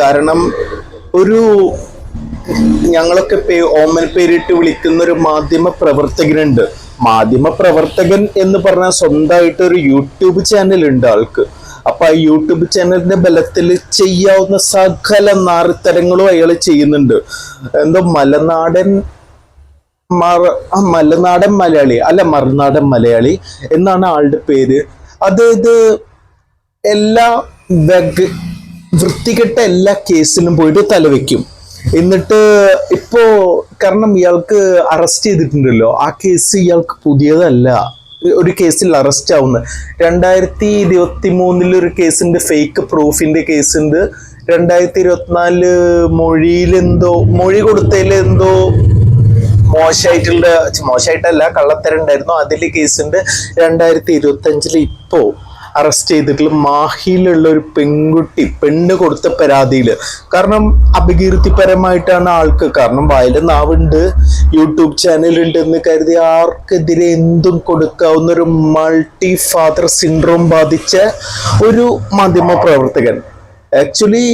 കാരണം ഒരു ഞങ്ങളൊക്കെ പേ ഓമന പേരിട്ട് വിളിക്കുന്ന ഒരു മാധ്യമ പ്രവർത്തകനുണ്ട്. മാധ്യമ പ്രവർത്തകൻ എന്ന് പറഞ്ഞാൽ സ്വന്തമായിട്ട് ഒരു യൂട്യൂബ് ചാനൽ ഉണ്ട് ആൾക്ക്. അപ്പൊ ആ യൂട്യൂബ് ചാനലിന്റെ ബലത്തിൽ ചെയ്യാവുന്ന സകല നാറിത്തരങ്ങളും അയാൾ ചെയ്യുന്നുണ്ട്. എന്തോ മലനാടൻ മറ മലനാടൻ മലയാളി അല്ല മറുനാടൻ മലയാളി എന്നാണ് ആളുടെ പേര്. അതായത് എല്ലാ വൃത്തികെട്ട എല്ലാ കേസിലും പോയിട്ട് തലവെക്കും. എന്നിട്ട് ഇപ്പോ കാരണം ഇയാൾക്ക് അറസ്റ്റ് ചെയ്തിട്ടുണ്ടല്ലോ. ആ കേസ് ഇയാൾക്ക് പുതിയതല്ല. ഒരു കേസിൽ അറസ്റ്റ് ആവുന്നത് രണ്ടായിരത്തി ഇരുപത്തി മൂന്നിൽ ഒരു കേസുണ്ട് ഫേക്ക് പ്രൂഫിന്റെ കേസുണ്ട്. രണ്ടായിരത്തി ഇരുപത്തിനാലിൽ മൊഴിയിലെന്തോ മൊഴി കൊടുത്തതിലെന്തോ മോശമായിട്ടുള്ള മോശമായിട്ടല്ല കള്ളത്തരം ഉണ്ടായിരുന്നു. അതിൽ കേസുണ്ട്. രണ്ടായിരത്തി ഇരുപത്തി അഞ്ചിൽ ഇപ്പോ അറസ്റ്റ് ചെയ്തിട്ടുള്ള മാഹിയിലുള്ള ഒരു പെൺകുട്ടി പെണ്ണ് കൊടുത്ത പരാതിയിൽ കാരണം അപകീർത്തിപരമായിട്ടാണ് ആൾക്ക്. കാരണം വായിലെ നാവുണ്ട് യൂട്യൂബ് ചാനൽ ഉണ്ട് എന്ന് കരുതി ആർക്കെതിരെ എന്തും കൊടുക്കാവുന്ന ഒരു മൾട്ടി ഫാദർ സിൻഡ്രോം ബാധിച്ച ഒരു മാധ്യമ പ്രവർത്തകൻ. ആക്ച്വലി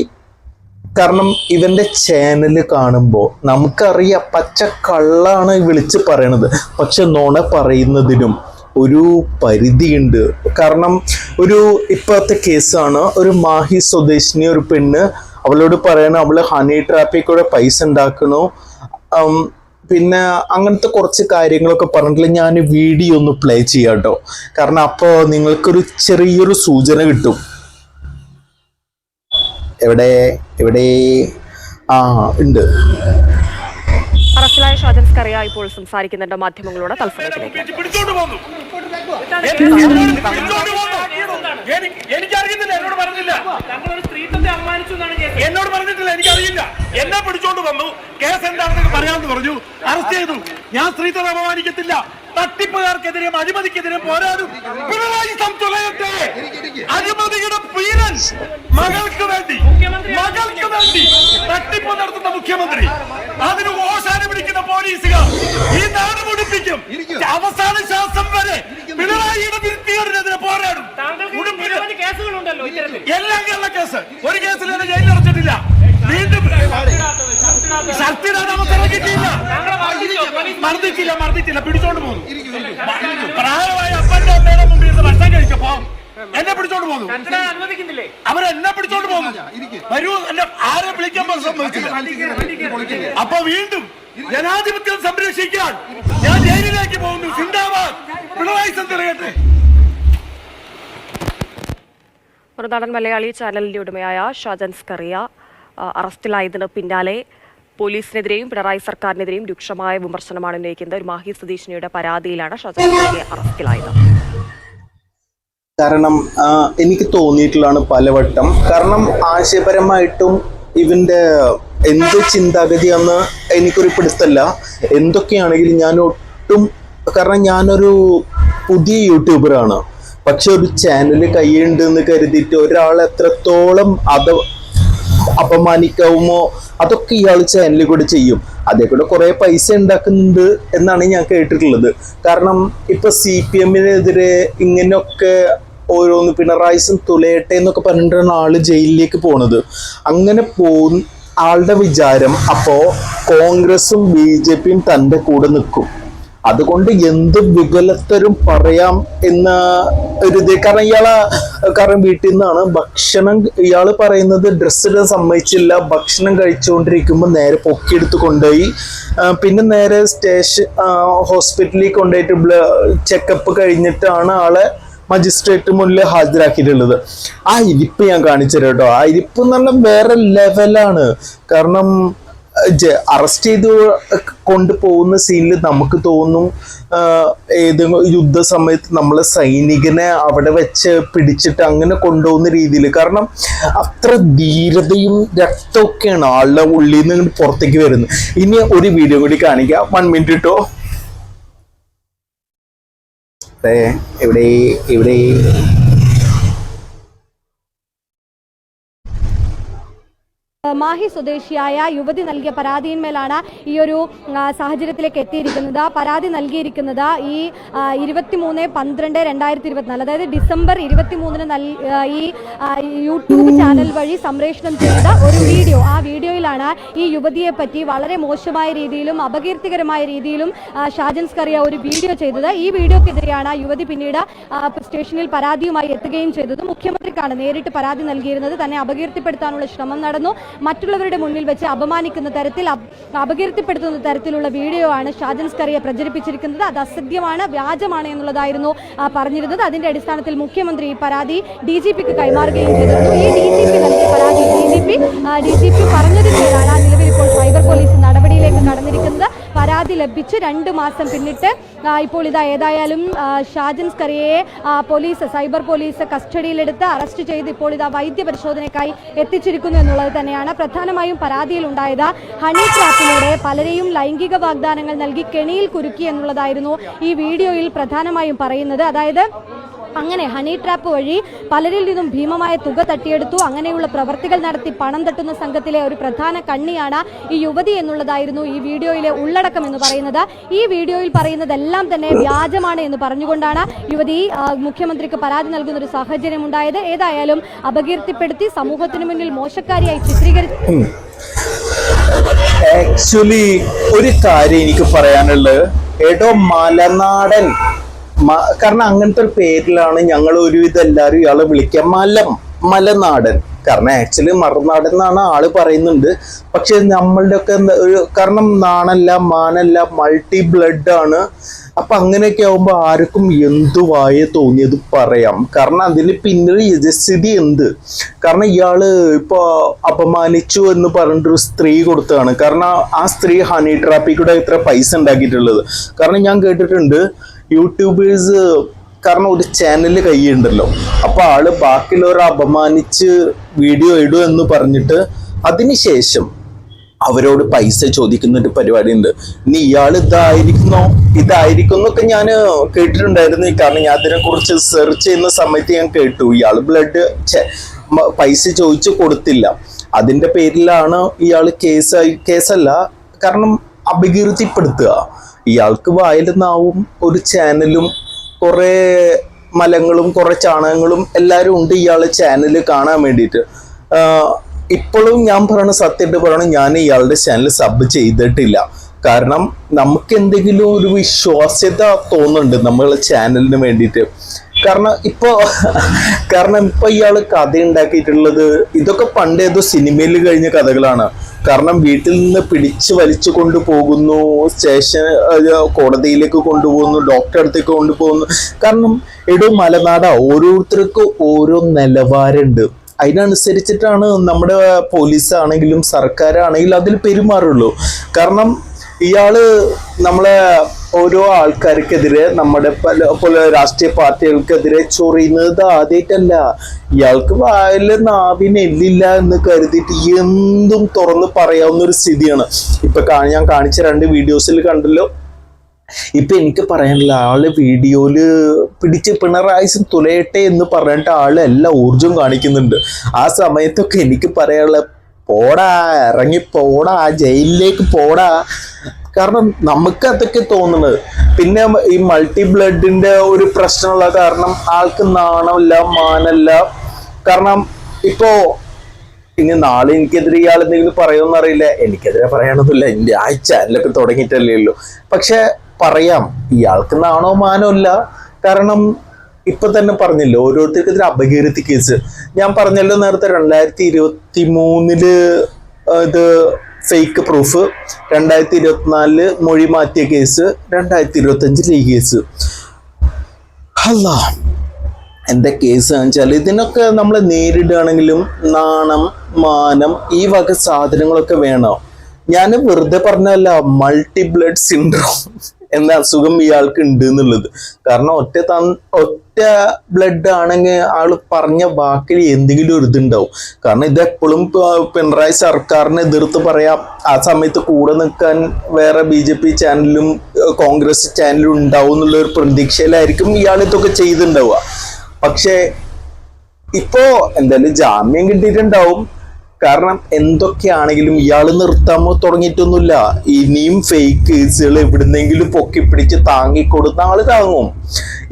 കാരണം ഇവന്റെ ചാനൽ കാണുമ്പോൾ നമുക്കറിയാം പച്ച കള്ളാണ് വിളിച്ച് പറയണത്. പക്ഷെ നോണ പറയുന്നതിനും ഒരു പരിധിയുണ്ട്. കാരണം ഒരു ഇപ്പോഴത്തെ കേസാണ് ഒരു മാഹി സ്വദേശിനി ഒരു പെണ്ണ് അവളോട് പറയണ അവൾ ഹണി ട്രാപ്പിൽ കൂടെ പൈസ ഉണ്ടാക്കണു പിന്നെ അങ്ങനത്തെ കുറച്ച് കാര്യങ്ങളൊക്കെ പറഞ്ഞിട്ട് ഞാൻ വീഡിയോ ഒന്ന് പ്ലേ ചെയ്യാം കാരണം അപ്പോൾ നിങ്ങൾക്കൊരു ചെറിയൊരു സൂചന കിട്ടും. എവിടെ? എവിടെ? ആ ഉണ്ട്. ഷാജൻ സ്കറിയ ഇപ്പോൾ സംസാരിക്കുന്നുണ്ട് മാധ്യമങ്ങളോട് എനിക്കറിയത്തില്ല എന്നോട് പറഞ്ഞില്ല. എന്നോട് പറഞ്ഞിട്ടില്ല എനിക്കറിയില്ല. എന്നെ പിടിച്ചോണ്ട് വന്നു. കേസ് എന്താണെന്ന് പറയാമെന്ന് പറഞ്ഞു. അറസ്റ്റ് ചെയ്തു. ഞാൻ സ്ത്രീത്വം അപമാനിക്കത്തില്ല. തട്ടിപ്പുകാർക്കെതിരെയും അഴിമതിക്കെതിരെയും പോരാടും. പിണറായി സം തുലയട്ടെ അഴിമതിയുടെ പീരൻ മകൾക്ക് വേണ്ടി മകൾക്ക് വേണ്ടി തട്ടിപ്പ് നടത്തുന്ന മുഖ്യമന്ത്രി. അതിന് ഓശാന പിടിക്കുന്ന പോലീസുകാർ ഈ നാട് മുടിപ്പിക്കും. അവസാന ശ്വാസം വരെ പിണറായിയുടെ വൃത്തികേടിനെതിരെ പോരാടും. എല്ലാം കേരള കേസ്. ഒരു കേസിൽ ജയിലിൽ അടച്ചിട്ടില്ല. വീണ്ടും ഷർട്ടിടാൻ അവസരം കിട്ടിയില്ല. താങ്കളെ മർദ്ദിച്ചോ? പോലീസ് മർദ്ദിച്ചില്ല മർദ്ദിച്ചില്ല പിടിച്ചോണ്ട് പോകുന്നു പ്രായമായ അപ്പന്റെ അമ്മയുടെ മുമ്പിൽ നിന്ന് ഭക്ഷണം കഴിച്ചപ്പോ എന്നെ പിടിച്ചോണ്ട് പോകുന്നു അനുവദിക്കുന്നില്ലേ? അവരെന്നെ പിടിച്ചോണ്ട് പോകുന്നു വരൂ എന്നെ ആരെ വിളിക്കാൻ സമ്മതിച്ചില്ല. അപ്പൊ വീണ്ടും ജനാധിപത്യം സംരക്ഷിക്കാൻ ഞാൻ ജയിലിലേക്ക് പോകുന്നു. സിന്ദാബാദ്. പിണറായി സന്ദർഭത്തെ മറുനാടൻ മലയാളി ചാനലിന്റെ ഉടമയായ ഷാജൻസ് കറിയ അറസ്റ്റിലായതിന് പിന്നാലെ പോലീസിനെതിരെയും പിണറായി സർക്കാരിനെതിരെയും രൂക്ഷമായ വിമർശനമാണ് ഉന്നയിക്കുന്നത്. ഒരു മാഹി സ്വദേശിനിയുടെ പരാതിയിലാണ് ഷാജൻ അറസ്റ്റിലായത്. കാരണം എനിക്ക് തോന്നിയിട്ടുള്ളതാണ് പലവട്ടം. കാരണം ആശയപരമായിട്ടും ഇവന്റെ എന്ത് ചിന്താഗതിയെന്ന് എനിക്കൊരു പിടുത്തല്ല. എന്തൊക്കെയാണെങ്കിലും ഞാൻ ഒട്ടും കാരണം ഞാനൊരു പുതിയ യൂട്യൂബറാണ്. പക്ഷെ ഒരു ചാനൽ കൈയുണ്ട് എന്ന് കരുതിയിട്ട് ഒരാൾ എത്രത്തോളം അത് അപമാനിക്കാവുമോ? അതൊക്കെ ഇയാൾ ചാനലിൽ കൂടെ ചെയ്യും. അതേ കൂടെ കുറെ പൈസ ഉണ്ടാക്കുന്നുണ്ട് എന്നാണ് ഞാൻ കേട്ടിട്ടുള്ളത്. കാരണം ഇപ്പൊ സി പി എമ്മിനെതിരെ ഇങ്ങനെയൊക്കെ ഓരോന്ന് പിണറായിസും തുലയട്ടെ എന്നൊക്കെ പറഞ്ഞിട്ടാണ് ആൾ ജയിലിലേക്ക് പോണത്. അങ്ങനെ പോ ആളുടെ വിചാരം അപ്പോ കോൺഗ്രസും ബി ജെ പിയും തന്റെ കൂടെ നിൽക്കും. അതുകൊണ്ട് എന്ത് വികലത്തരും പറയാം എന്ന ഒരു ഇത്. കാരണം ഇയാളെ കാരണം വീട്ടിൽ നിന്നാണ് ഭക്ഷണം ഇയാൾ പറയുന്നത് ഡ്രസ്സ് ഇടാൻ സമ്മതിച്ചില്ല ഭക്ഷണം കഴിച്ചുകൊണ്ടിരിക്കുമ്പോൾ നേരെ പൊക്കിയെടുത്ത് കൊണ്ടുപോയി. പിന്നെ നേരെ സ്റ്റേഷൻ ഹോസ്പിറ്റലിൽ കൊണ്ടുപോയിട്ട് ചെക്കപ്പ് കഴിഞ്ഞിട്ടാണ് ആളെ മജിസ്ട്രേറ്റ് മുന്നിൽ ഹാജരാക്കിയിട്ടുള്ളത്. ആ ഇരിപ്പ് ഞാൻ കാണിച്ചു തരാം കേട്ടോ. ആ ഇരിപ്പ് എന്ന് പറഞ്ഞാൽ വേറെ ലെവലാണ് കാരണം അറസ്റ്റ് ചെയ്ത് കൊണ്ടുപോകുന്ന സീനിൽ നമുക്ക് തോന്നും ഏതെങ്കിലും യുദ്ധ സമയത്ത് നമ്മൾ സൈനികനെ അവിടെ വെച്ച് പിടിച്ചിട്ട് അങ്ങനെ കൊണ്ടുപോകുന്ന രീതിയിൽ കാരണം അത്ര ധീരതയും രക്തമൊക്കെയാണ് ആളുടെ ഉള്ളിൽ നിന്ന് പുറത്തേക്ക് വരുന്നത്. ഇനി ഒരു വീഡിയോ കൂടി കാണിക്കാം. വൺ മിനിറ്റ് കിട്ടോ എവിടെ എവിടെ മാഹി സ്വദേശിയായ യുവതി നൽകിയ പരാതിയിന്മേലാണ് ഈ ഒരു സാഹചര്യത്തിലേക്ക് എത്തിയിരിക്കുന്നത്. പരാതി നൽകിയിരിക്കുന്നത് ഈ ഇരുപത്തിമൂന്ന് പന്ത്രണ്ട് രണ്ടായിരത്തി ഇരുപത്തിനാല് അതായത് ഡിസംബർ ഇരുപത്തിമൂന്നിന് നൽ ഈ യൂട്യൂബ് ചാനൽ വഴി സംപ്രേഷണം ചെയ്ത ഒരു വീഡിയോ. ആ വീഡിയോയിലാണ് ഈ യുവതിയെ പറ്റി വളരെ മോശമായ രീതിയിലും അപകീർത്തികരമായ രീതിയിലും ഷാജൻ സ്കറിയ ഒരു വീഡിയോ ചെയ്തത്. ഈ വീഡിയോക്കെതിരെയാണ് യുവതി പിന്നീട് സ്റ്റേഷനിൽ പരാതിയുമായി എത്തുകയും ചെയ്തത്. മുഖ്യമന്ത്രിക്കാണ് നേരിട്ട് പരാതി നൽകിയിരുന്നത്. തന്നെ അപകീർത്തിപ്പെടുത്താനുള്ള ശ്രമം നടന്നു. മറ്റുള്ളവരുടെ മുന്നിൽ വെച്ച് അപമാനിക്കുന്ന തരത്തിൽ അപകീർത്തിപ്പെടുത്തുന്ന തരത്തിലുള്ള വീഡിയോ ആണ് ഷാജൻ സ്കറിയെ പ്രചരിപ്പിച്ചിരിക്കുന്നത്. അത് അസത്യമാണ് വ്യാജമാണ് എന്നുള്ളതായിരുന്നു പറഞ്ഞിരുന്നത്. അതിന്റെ അടിസ്ഥാനത്തിൽ മുഖ്യമന്ത്രി ഈ പരാതി ഡി ജി പിക്ക് കൈമാറുകയും ചെയ്തിരുന്നു. ഈ ഡി ജി പി നൽകിയ പരാതി D G P D G P നിലവിൽ ഇപ്പോൾ സൈബർ പോലീസ് നടപടിയിലേക്ക് കടന്നിരിക്കുന്നത്. പരാതി ലഭിച്ച് രണ്ട് മാസം പിന്നിട്ട് ഇപ്പോൾ ഇതാ ഏതായാലും ഷാജൻ സ്കറിയയെ പോലീസ് സൈബർ പോലീസ് കസ്റ്റഡിയിലെടുത്ത് അറസ്റ്റ് ചെയ്ത് ഇപ്പോൾ ഇതാ വൈദ്യ പരിശോധനയ്ക്കായി എത്തിച്ചിരിക്കുന്നു എന്നുള്ളത് തന്നെയാണ് പ്രധാനമായും പരാതിയിൽ ഉണ്ടായത്. ഹണി ട്രാപ്പിലൂടെ പലരെയും ലൈംഗിക വാഗ്ദാനങ്ങൾ നൽകി കെണിയിൽ കുരുക്കി എന്നുള്ളതായിരുന്നു ഈ വീഡിയോയിൽ പ്രധാനമായും പറയുന്നത്. അതായത് അങ്ങനെ ഹണി ട്രാപ്പ് വഴി പലരിൽ നിന്നും ഭീമമായ തുക തട്ടിയെടുത്തു. അങ്ങനെയുള്ള പ്രവർത്തികൾ നടത്തി പണം തട്ടുന്ന സംഘത്തിലെ ഒരു പ്രധാന കണ്ണിയാണ് ഈ യുവതി എന്നുള്ളതായിരുന്നു ഈ വീഡിയോയിലെ ഉള്ളടക്കം എന്ന് പറയുന്നത്. ഈ വീഡിയോയിൽ പറയുന്നതെല്ലാം തന്നെ വ്യാജമാണ് എന്ന് പറഞ്ഞുകൊണ്ടാണ് യുവതി മുഖ്യമന്ത്രിക്ക് പരാതി നൽകുന്ന ഒരു സാഹചര്യം ഉണ്ടായത്. ഏതായാലും അപകീർത്തിപ്പെടുത്തി സമൂഹത്തിന് മുന്നിൽ മോശക്കാരിയായി ചിത്രീകരിച്ചു ആക്ച്വലി ഒരു കാര്യം എനിക്ക് പറയാനുള്ളത്. എടോ മലനാടൻ കാരണം അങ്ങനത്തെ ഒരു പേരിലാണ് ഞങ്ങൾ ഒരുവിധം എല്ലാവരും ഇയാളെ വിളിക്കുക മലം മലനാടൻ. കാരണം ആക്ച്വലി മറുനാടൻ എന്നാണ് ആൾ പറയുന്നുണ്ട്. പക്ഷെ നമ്മളുടെ ഒക്കെ ഒരു കാരണം നാണല്ല മാനല്ല മൾട്ടി ബ്ലഡ് ആണ്. അപ്പൊ അങ്ങനെയൊക്കെ ആവുമ്പോൾ ആർക്കും എന്തുവായ തോന്നിയത് പറയാം. കാരണം അതിന് പിന്നിൽ യജസ്ഥിതി എന്ത്? കാരണം ഇയാൾ ഇപ്പൊ അപമാനിച്ചു എന്ന് പറഞ്ഞിട്ടൊരു സ്ത്രീ കൊടുത്തതാണ്. കാരണം ആ സ്ത്രീ ഹണി ട്രാപ്പിൽ കൂടെ ഇത്ര പൈസ ഉണ്ടാക്കിയിട്ടുള്ളത്. കാരണം ഞാൻ കേട്ടിട്ടുണ്ട് യൂട്യൂബേഴ്സ് കാരണം ഒരു ചാനൽ കൈയുണ്ടല്ലോ അപ്പോൾ ആൾ ബാക്കിയുള്ളവരെ അപമാനിച്ച് വീഡിയോ ഇടൂ എന്ന് പറഞ്ഞിട്ട് അതിനുശേഷം അവരോട് പൈസ ചോദിക്കുന്ന ഒരു പരിപാടി ഉണ്ട് ഇനി ഇയാൾ ഇതായിരിക്കുന്നോ? ഇതായിരിക്കും എന്നൊക്കെ ഞാൻ കേട്ടിട്ടുണ്ടായിരുന്നു. കാരണം ഞാൻ അതിനെക്കുറിച്ച് സെർച്ച് ചെയ്യുന്ന സമയത്ത് ഞാൻ കേട്ടു. ഇയാൾ ബ്ലഡ് പൈസ ചോദിച്ചു കൊടുത്തില്ല. അതിന്റെ പേരിലാണ് ഇയാൾ കേസ് കേസല്ല കാരണം അപകീർത്തിപ്പെടുത്തുക. ഇയാൾക്ക് വായിൽ നാവും ഒരു ചാനലും കുറെ മലങ്ങളും കുറെ ചാണകങ്ങളും എല്ലാവരും ഉണ്ട് ഇയാളെ ചാനൽ കാണാൻ വേണ്ടിയിട്ട്. ഇപ്പോഴും ഞാൻ പറയണ സത്യമായിട്ട് പറയണം ഞാൻ ഇയാളുടെ ചാനൽ സബ് ചെയ്തിട്ടില്ല. കാരണം നമുക്ക് എന്തെങ്കിലും ഒരു വിശ്വാസ്യത തോന്നുന്നുണ്ട് നമ്മളെ ചാനലിന് വേണ്ടിയിട്ട്. കാരണം ഇപ്പോ കാരണം ഇപ്പൊ ഇയാൾ കഥ ഉണ്ടാക്കിയിട്ടുള്ളത് ഇതൊക്കെ പണ്ട് ഏതോ സിനിമയിൽ കഴിഞ്ഞ കഥകളാണ്. കാരണം വീട്ടിൽ നിന്ന് പിടിച്ചു വലിച്ചു കൊണ്ടുപോകുന്നു സ്റ്റേഷൻ കോടതിയിലേക്ക് കൊണ്ടുപോകുന്നു ഡോക്ടറെ അടുത്തേക്ക് കൊണ്ടുപോകുന്നു. കാരണം എടോ മലനാട ഓരോരുത്തർക്കും ഓരോ നിലവാരമുണ്ട്. അതിനനുസരിച്ചിട്ടാണ് നമ്മുടെ പോലീസ് ആണെങ്കിലും സർക്കാരാണെങ്കിലും അതിൽ പെരുമാറുള്ളൂ. കാരണം ഇയാൾ നമ്മളെ ഓരോ ആൾക്കാർക്കെതിരെ നമ്മുടെ പല പല രാഷ്ട്രീയ പാർട്ടികൾക്കെതിരെ ചൊറിയുന്നത് ആദ്യമായിട്ടല്ല ഇയാൾക്ക് വായിൽ നാവിന് എല്ലില്ല എന്ന് കരുതിയിട്ട് എന്തും തുറന്ന് പറയാവുന്ന ഒരു സ്ഥിതിയാണ്. ഇപ്പൊ ഞാൻ കാണിച്ച രണ്ട് വീഡിയോസിൽ കണ്ടല്ലോ. ഇപ്പൊ എനിക്ക് പറയാനുള്ള ആൾ വീഡിയോയിൽ പിടിച്ച് പിണറായി തുലയട്ടെ എന്ന് പറഞ്ഞിട്ട് ആൾ എല്ലാ ഊർജം കാണിക്കുന്നുണ്ട്. ആ സമയത്തൊക്കെ എനിക്ക് പറയാനുള്ള പോടാ ഇറങ്ങി പോടാ ജയിലിലേക്ക് പോടാ. കാരണം നമുക്ക് അതൊക്കെ തോന്നുന്നത്. പിന്നെ ഈ മൾട്ടി ബ്ലഡിന്റെ ഒരു പ്രശ്നമുള്ള കാരണം ആൾക്ക് നാണമില്ല മാനല്ല കാരണം ഇപ്പോ ഇനി നാളെ എനിക്കെതിരെ ഇയാൾ എന്തെങ്കിലും പറയുമെന്ന് അറിയില്ല. എനിക്കെതിരെ പറയാനൊന്നുമില്ല. എന്റെ ആ ചാനലൊക്കെ തുടങ്ങിയിട്ടല്ലേ ഉള്ളൂ. പക്ഷെ പറയാം ഇയാൾക്ക് നാണോ മാനോ ഇല്ല. കാരണം ഇപ്പൊ തന്നെ പറഞ്ഞല്ലോ ഓരോരുത്തർക്കെതിരെ അപകീർത്തി കേസ്. ഞാൻ പറഞ്ഞല്ലോ നേരത്തെ രണ്ടായിരത്തി ഇരുപത്തി മൂന്നിൽ ഇത് ഫേക്ക് പ്രൂഫ് രണ്ടായിരത്തി ഇരുപത്തിനാലിൽ മൊഴി മാറ്റിയ കേസ് രണ്ടായിരത്തി ഇരുപത്തി അഞ്ചിൽ ഈ കേസ് അല്ലാ എന്താ കേസ് വെച്ചാൽ ഇതിനൊക്കെ നമ്മൾ നേരിടുകയാണെങ്കിലും നാണം മാനം ഈ വക സാധനങ്ങളൊക്കെ വേണം? ഞാൻ വെറുതെ പറഞ്ഞല്ല മൾട്ടി ബ്ലഡ് സിൻഡ്രോം എന്ന അസുഖം ഇയാൾക്ക് ഉണ്ട് എന്നുള്ളത്. കാരണം ഒറ്റ ഒറ്റ ബ്ലഡ് ആണെങ്കിൽ ആൾ പറഞ്ഞ വാക്കിൽ എന്തെങ്കിലും ഒരു ഇതുണ്ടാവും. കാരണം ഇത് എപ്പോഴും പിണറായി സർക്കാരിനെ എതിർത്ത് പറയാം. ആ സമയത്ത് കൂടെ നിൽക്കാൻ വേറെ ബി ജെ പി ചാനലും കോൺഗ്രസ് ചാനലും ഉണ്ടാവും എന്നുള്ള ഒരു പ്രതീക്ഷയിലായിരിക്കും ഇയാൾ ഇതൊക്കെ ചെയ്തിട്ടുണ്ടാവുക. പക്ഷേ ഇപ്പോ എന്തായാലും ജാമ്യം കിട്ടിയിട്ടുണ്ടാവും. കാരണം എന്തൊക്കെയാണെങ്കിലും ഇയാൾ നിർത്താൻ തുടങ്ങിയിട്ടൊന്നുമില്ല. ഇനിയും ഫേക്ക് കേസുകൾ എവിടുന്നെങ്കിലും പൊക്കി പിടിച്ച് താങ്ങിക്കൊടുത്ത ആൾ താങ്ങും.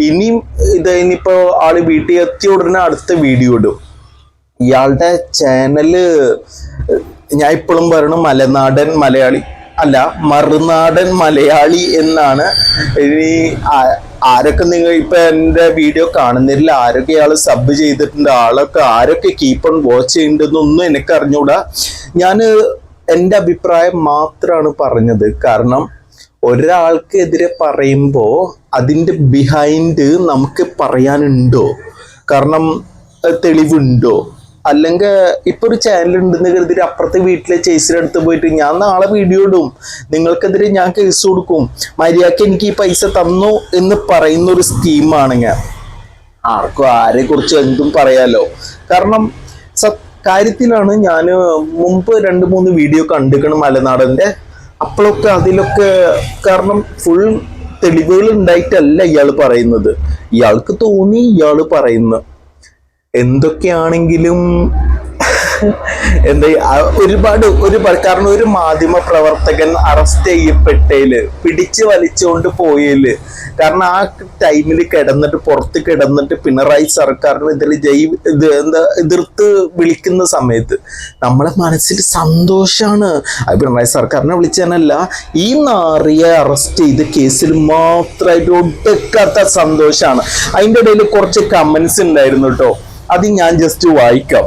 ഇനിയും ഇത് ഇനിയിപ്പോ ആൾ വീട്ടിൽ എത്തിയ ഉടനെ അടുത്ത വീഡിയോ ഇടും. ഇയാളുടെ ചാനൽ ഞാൻ ഇപ്പോഴും പറയണു മലനാടൻ മലയാളി. അല്ല മറുനാടൻ മലയാളി എന്നാണ്. ഇനി ആരൊക്കെ നിങ്ങൾ ഇപ്പൊ എന്റെ വീഡിയോ കാണുന്നില്ല ആരൊക്കെ ആൾ സബ് ചെയ്തിട്ടുണ്ട് ആളൊക്കെ ആരൊക്കെ കീപ്പ് ഓൺ വാച്ച് ചെയ്യുന്നുണ്ടെന്നൊന്നും എനിക്ക് അറിഞ്ഞൂടാ ഞാൻ എന്റെ അഭിപ്രായം മാത്രമാണ് പറഞ്ഞത്. കാരണം ഒരാൾക്കെതിരെ പറയുമ്പോ അതിന്റെ ബിഹൈൻഡ് നമുക്ക് പറയാനുണ്ടോ? കാരണം തെളിവുണ്ടോ? അല്ലെങ്കിൽ ഇപ്പൊ ഒരു ചാനൽ ഉണ്ടെന്ന് കരുതിട്ട് അപ്പുറത്തെ വീട്ടിലെ ചേച്ചിയുടെ പോയിട്ട് ഞാൻ നാളെ വീഡിയോ ഇടും. നിങ്ങൾക്കെതിരെ ഞാൻ കേസ് കൊടുക്കും. മര്യാദയ്ക്ക് എനിക്ക് ഈ പൈസ തന്നു എന്ന് പറയുന്ന ഒരു സ്കീമാണെങ്കിൽ ആർക്കും ആരെ കുറിച്ച് എന്തും പറയാലോ. കാരണം കാര്യത്തിലാണ് ഞാൻ മുമ്പ് രണ്ട് മൂന്ന് വീഡിയോ കണ്ടിരിക്കണം മലനാടന്റെ. അപ്പോഴൊക്കെ അതിലൊക്കെ കാരണം ഫുൾ തെളിവുകൾ ഉണ്ടായിട്ടല്ല ഇയാൾ പറയുന്നത്. ഇയാൾക്ക് തോന്നി ഇയാൾ പറയുന്നു. എന്തൊക്കെയാണെങ്കിലും എന്താ ഒരുപാട് ഒരുപാട് കാരണം ഒരു മാധ്യമ പ്രവർത്തകൻ അറസ്റ്റ് ചെയ്യപ്പെട്ടേൽ പിടിച്ചു വലിച്ചുകൊണ്ട് പോയേൽ. കാരണം ആ ടൈമിൽ കിടന്നിട്ട് പുറത്ത് കിടന്നിട്ട് പിണറായി സർക്കാരിനെതിരെ ജയി ഇത് എന്താ എതിർത്ത് വിളിക്കുന്ന സമയത്ത് നമ്മളെ മനസ്സിൽ സന്തോഷമാണ് പിണറായി സർക്കാരിനെ വിളിച്ചാനല്ല ഈ നാറിയെ അറസ്റ്റ് ചെയ്ത കേസിൽ മാത്രമായിട്ട് ഒടുക്കാത്ത സന്തോഷമാണ് അതിന്റെ ഇടയിൽ കുറച്ച് കമൻസ് ഉണ്ടായിരുന്നു കേട്ടോ അത് ഞാൻ ജസ്റ്റ് വായിക്കാം.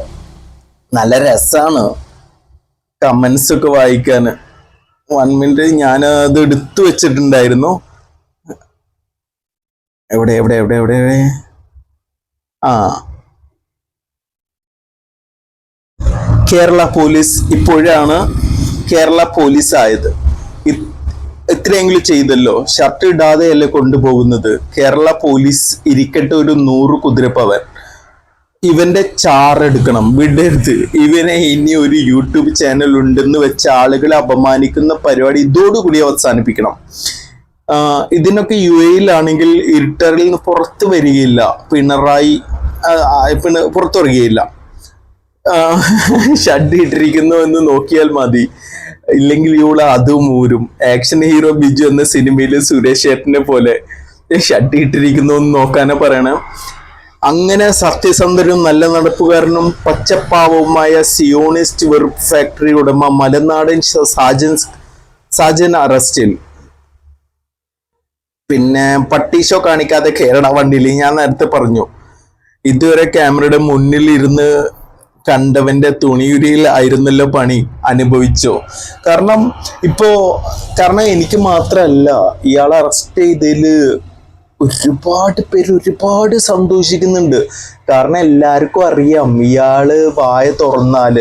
നല്ല രസാണ്. കമൻസ് ഒക്കെ വായിക്കാൻ വൺ മിനിറ്റ് ഞാൻ അത് എടുത്തു വെച്ചിട്ടുണ്ടായിരുന്നു. എവിടെ എവിടെ എവിടെ എവിടെ എവിടെ? ആ. കേരള പോലീസ് ഇപ്പോഴാണ് കേരള പോലീസ് ആയത് ഇത്രയെങ്കിലും ചെയ്തല്ലോ. ഷർട്ട് ഇടാതെയല്ലേ കൊണ്ടുപോകുന്നത്? കേരള പോലീസ് ഇരിക്കട്ടെ ഒരു നൂറ് കുതിരപ്പവൻ. ഇവന്റെ ചാറെടുക്കണം വിടരുത്. ഇവനെ ഇനി ഒരു യൂട്യൂബ് ചാനൽ ഉണ്ടെന്ന് വെച്ച ആളുകളെ അപമാനിക്കുന്ന പരിപാടി ഇതോടുകൂടി അവസാനിപ്പിക്കണം. ഇതിനൊക്കെ യു എയിലാണെങ്കിൽ ഇരുട്ടറിൽ നിന്ന് പുറത്ത് വരികയില്ല. പിണറായി പിണ- പുറത്തു വരികയില്ല. ഷഡ് ഇട്ടിരിക്കുന്നു എന്ന് നോക്കിയാൽ മതി. ഇല്ലെങ്കിൽ ഇവൾ അതും ഊരും. ആക്ഷൻ ഹീറോ ബിജു എന്ന സിനിമയിൽ സുരേഷ് ഏട്ടനെ പോലെ ഷഡ് ഇട്ടിരിക്കുന്നു എന്ന് നോക്കാനാ പറയണം. അങ്ങനെ സത്യസന്ധരും നല്ല നടപ്പുകാരനും പച്ചപ്പാവവുമായ സിയോണിസ്റ്റ് വെറുപ്പ് ഫാക്ടറി ഉടമ മലനാടൻ സാജൻ സാജൻ അറസ്റ്റിൽ. പിന്നെ പട്ടീഷോ കാണിക്കാതെ കേരള വണ്ടിയിൽ ഞാൻ നേരത്തെ പറഞ്ഞു. ഇതുവരെ ക്യാമറയുടെ മുന്നിൽ ഇരുന്ന് കണ്ടവന്റെ തുണിയുരിയിൽ ആയിരുന്നല്ലോ പണി അനുഭവിച്ചോ? കാരണം ഇപ്പോ കാരണം എനിക്ക് മാത്രമല്ല ഇയാളെ അറസ്റ്റ് ചെയ്തതിൽ ഒരുപാട് പേര് ഒരുപാട് സന്തോഷിക്കുന്നുണ്ട്. കാരണം എല്ലാവർക്കും അറിയാം ഇയാൾ വായ തുറന്നാൽ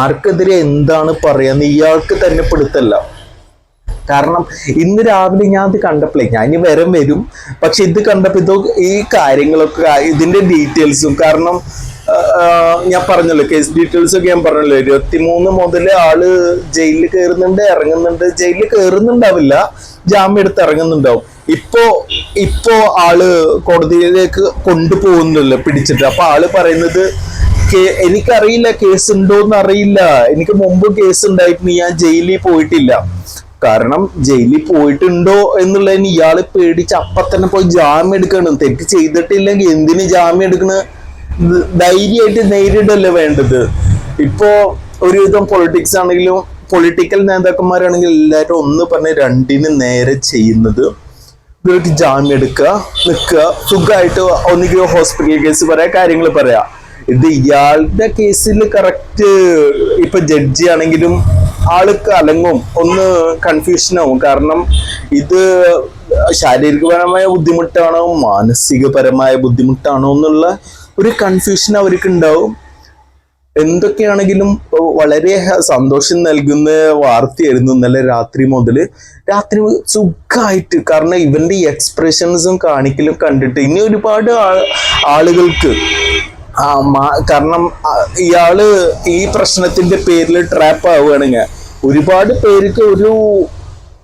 ആർക്കെതിരെ എന്താണ് പറയാന്ന് ഇയാൾക്ക് തന്നെ പെടുത്തല്ല. കാരണം ഇന്ന് രാവിലെ ഞാൻ അത് കണ്ടപ്പോഴേ ഞാൻ ഇനി വരം വരും. പക്ഷെ ഇത് കണ്ടപ്പോൾ ഇത് ഈ കാര്യങ്ങളൊക്കെ ഇതിന്റെ ഡീറ്റെയിൽസും കാരണം ഞാൻ പറഞ്ഞല്ലോ കേസ് ഡീറ്റെയിൽസ് ഒക്കെ ഞാൻ പറഞ്ഞല്ലോ. ഇരുപത്തിമൂന്ന് മുതൽ ആൾ ജയിലിൽ കയറുന്നുണ്ട് ഇറങ്ങുന്നുണ്ട്. ജയിലിൽ കയറുന്നുണ്ടാവില്ല ജാമ്യം എടുത്ത് ഇറങ്ങുന്നുണ്ടാവും. ഇപ്പോ ഇപ്പോ ആൾ കോടതിയിലേക്ക് കൊണ്ടുപോകുന്നില്ല പിടിച്ചിട്ട്. അപ്പൊ ആൾ പറയുന്നത് എനിക്കറിയില്ല കേസ് ഉണ്ടോന്ന് അറിയില്ല. എനിക്ക് മുമ്പ് കേസ് ഉണ്ടായിരുന്നു ഞാൻ ജയിലിൽ പോയിട്ടില്ല. കാരണം ജയിലിൽ പോയിട്ടുണ്ടോ എന്നുള്ളതിന് ഇയാൾ പേടിച്ച് അപ്പൊ തന്നെ പോയി ജാമ്യം എടുക്കണം. തെറ്റ് ചെയ്തിട്ടില്ലെങ്കിൽ എന്തിന് ജാമ്യം എടുക്കണ? ധൈര്യമായിട്ട് നേരിടല്ലേ വേണ്ടത്? ഇപ്പോ ഒരുവിധം പൊളിറ്റിക്സ് ആണെങ്കിലും പൊളിറ്റിക്കൽ നേതാക്കന്മാരാണെങ്കിലും എല്ലാവരും ഒന്ന് പറഞ്ഞ് രണ്ടിന് നേരെ ചെയ്യുന്നത് ഇവർക്ക് ജാമ്യം എടുക്കുക നിൽക്കുക സുഖമായിട്ട് ഒന്നുകിൽ ഹോസ്പിറ്റൽ കേസ് പറയാ കാര്യങ്ങൾ പറയാ. ഇത് ഇയാളുടെ കേസിൽ കറക്റ്റ് ഇപ്പൊ ജഡ്ജി ആണെങ്കിലും ആൾക്ക് അലങ്ങും ഒന്ന് കൺഫ്യൂഷൻ ആവും. കാരണം ഇത് ശാരീരികപരമായ ബുദ്ധിമുട്ടാണോ മാനസികപരമായ ബുദ്ധിമുട്ടാണോ എന്നുള്ള ഒരു കൺഫ്യൂഷൻ അവർക്ക് ഉണ്ടാവും. എന്തൊക്കെയാണെങ്കിലും വളരെ സന്തോഷം നൽകുന്ന വാർത്തയായിരുന്നു ഇന്നലെ രാത്രി മുതൽ രാത്രി സുഖമായിട്ട് കാരണം ഇവന്റെ എക്സ്പ്രഷൻസും കാണിക്കലും കണ്ടിട്ട് ഇനി ഒരുപാട് ആളുകൾക്ക് കാരണം ഇയാൾ ഈ പ്രശ്നത്തിന്റെ പേരിൽ ട്രാപ്പ് ആവുകയാണെങ്കിൽ ഒരുപാട് പേർക്ക് ഒരു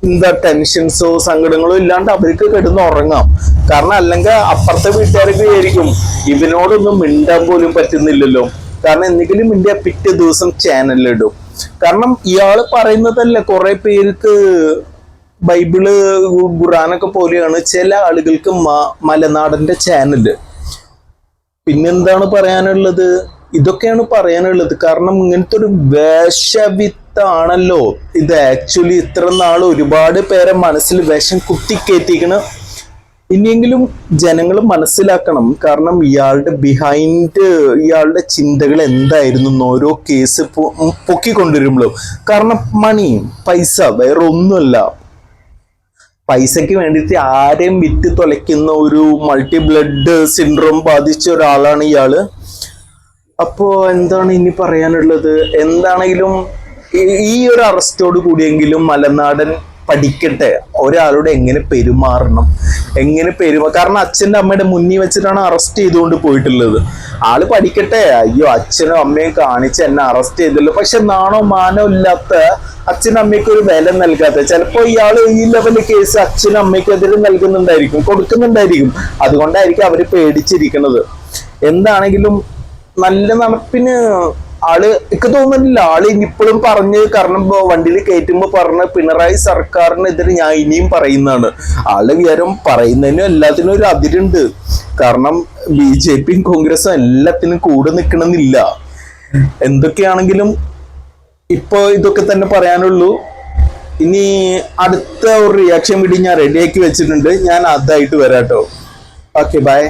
എന്താ ടെൻഷൻസോ സങ്കടങ്ങളോ ഇല്ലാണ്ട് അവർക്ക് കിടന്ന് ഉറങ്ങാം. കാരണം അല്ലെങ്കിൽ അപ്പുറത്തെ വീട്ടുകാർക്ക് ആയിരിക്കും ഇവനോടൊന്നും മിണ്ടാൻ പോലും പറ്റുന്നില്ലല്ലോ. കാരണം എന്തെങ്കിലും ഇന്ത്യ പിറ്റേ ദിവസം ചാനലിലിടും കാരണം ഇയാൾ പറയുന്നതല്ല കുറെ പേർക്ക് ബൈബിൾ ഖുറാനൊക്കെ പോലെയാണ് ചില ആളുകൾക്ക് മലനാടന്റെ ചാനൽ പിന്നെന്താണ് പറയാനുള്ളത്? ഇതൊക്കെയാണ് പറയാനുള്ളത്. കാരണം ഇങ്ങനത്തെ ഒരു വേഷവിത്താണല്ലോ. ഇത് ആക്ച്വലി ഇത്ര നാൾ ഒരുപാട് പേരെ മനസ്സിൽ വിഷം കുത്തിക്കയറ്റിക്കണ് ഇനിയെങ്കിലും ജനങ്ങൾ മനസ്സിലാക്കണം. കാരണം ഇയാളുടെ ബിഹൈൻഡ് ഇയാളുടെ ചിന്തകൾ എന്തായിരുന്നു ഓരോ കേസ് പൊക്കിക്കൊണ്ടിരുമ്പോഴും കാരണം മണി പൈസ വേറെ ഒന്നുമല്ല പൈസയ്ക്ക് വേണ്ടിയിട്ട് ആരെയും വിറ്റ് തുലയ്ക്കുന്ന ഒരു മൾട്ടി ബ്ലഡ് സിൻഡ്രോം ബാധിച്ച ഒരാളാണ് ഇയാൾ. അപ്പോ എന്താണ് ഇനി പറയാനുള്ളത്? എന്താണെങ്കിലും ഈ ഒരു അറസ്റ്റോട് കൂടിയെങ്കിലും മലനാടൻ പഠിക്കട്ടെ. ഒരാളോട് എങ്ങനെ പെരുമാറണം? എങ്ങനെ പെരുമാ? കാരണം അച്ഛന്റെ അമ്മയുടെ മുന്നിൽ വെച്ചിട്ടാണ് അറസ്റ്റ് ചെയ്തുകൊണ്ട് പോയിട്ടുള്ളത്. ആൾ പഠിക്കട്ടെ. അയ്യോ അച്ഛനും അമ്മയും കാണിച്ച് എന്നെ അറസ്റ്റ് ചെയ്തല്ലോ പക്ഷെ നാണോ മാനോ ഇല്ലാത്ത അച്ഛനും അമ്മയ്ക്ക് ഒരു വില നൽകാത്ത ചിലപ്പോ ഇയാൾ ഈ ലെവലിൽ കേസ് അച്ഛനും അമ്മയ്ക്കെതിരെ നൽകുന്നുണ്ടായിരിക്കും കൊടുക്കുന്നുണ്ടായിരിക്കും. അതുകൊണ്ടായിരിക്കും അവർ പേടിച്ചിരിക്കുന്നത്. എന്താണെങ്കിലും നല്ല നടപ്പിന് ആൾ എനിക്ക് തോന്നുന്നില്ല. ആൾ ഇനിയിപ്പോഴും പറഞ്ഞ് കാരണം വണ്ടിയിൽ കയറ്റുമ്പോ പറഞ്ഞ പിണറായി സർക്കാരിനെതിരെ ഞാൻ ഇനിയും പറയുന്നതാണ്. ആളുടെ വിചാരം പറയുന്നതിനും എല്ലാത്തിനും ഒരു അതിരുണ്ട്. കാരണം ബി ജെ പിയും കോൺഗ്രസും എല്ലാത്തിനും കൂടെ നിൽക്കണമെന്നില്ല. എന്തൊക്കെയാണെങ്കിലും ഇപ്പൊ ഇതൊക്കെ തന്നെ പറയാനുള്ളൂ. ഇനി അടുത്ത ഒരു റിയാക്ഷൻ വീഡിയോ ഞാൻ റെഡിയാക്കി വെച്ചിട്ടുണ്ട്. ഞാൻ അതായിട്ട് വരാട്ടോ. Okay bye